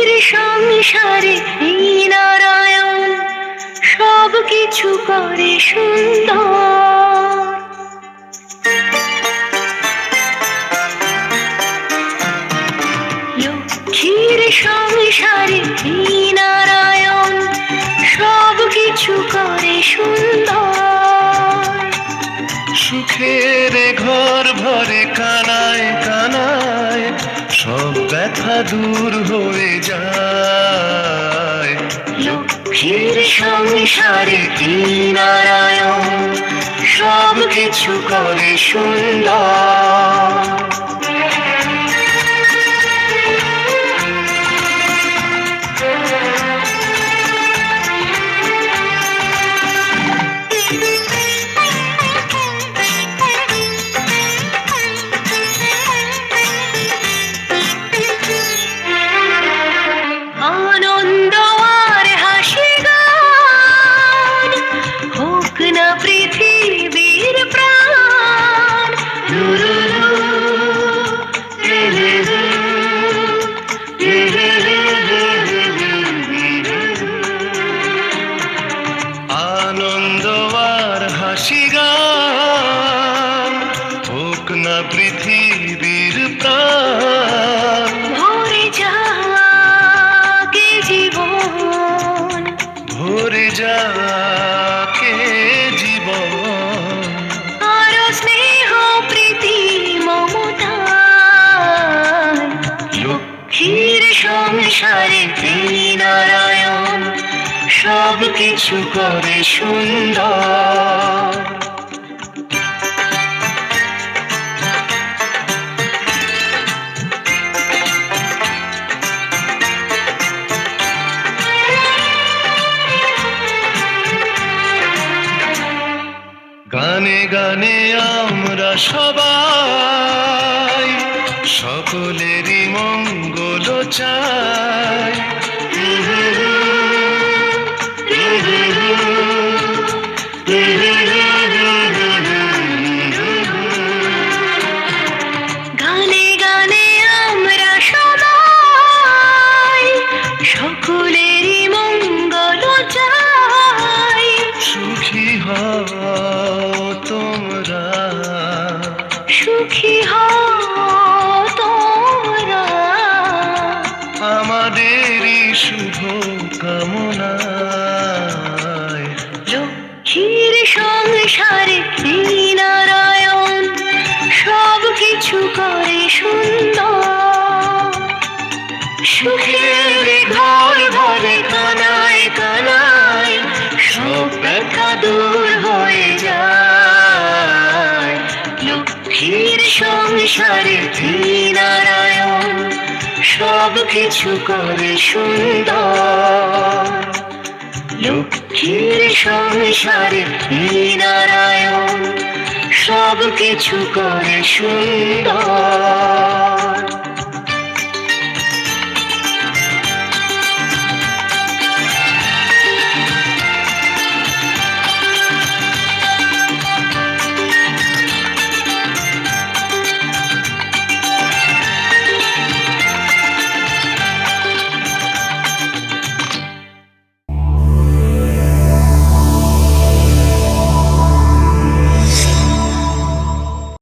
পৃথিবীর সংসারে এই নারায়ণ সব কিছু করে সুন্দর। লক্ষ্মীর সংসারে এই নারায়ণ সব কিছু করে সুন্দর। সুখের ঘর ভরে কানায় কানায় সব ব্যথা দূর হয়ে লক্ষ্মীর সংসারে নারায়ণ সব কিছু করে সুন্দর। না পৃথিবীর প্রাণ আনন্দ আর হাসি গান হোক না পৃথিবীর প্রাণ ভরে যাওয়া জীবন ভরে যাওয়া সংসারে নারায়ণ সব কিছু করে সুন্দর। গানে গানে আমরা সবাই সকলেরই মঙ্গল চাই। গানে গানে আমরা সবাই সকলেরই মঙ্গল চাই। সুখী হও সংসারে নারায়ণ সব কিছু করে সুন্দর। সুখের ঘর ভরে কানায় কানায় সব ব্যথা দূর হয়ে যায়। লক্ষ্মীর সংসারে নারায়ণ সব কিছু করে সুন্দর। লক্ষ্মীর সংসারে নারায়ণ সব কিছু করে সুন্দর।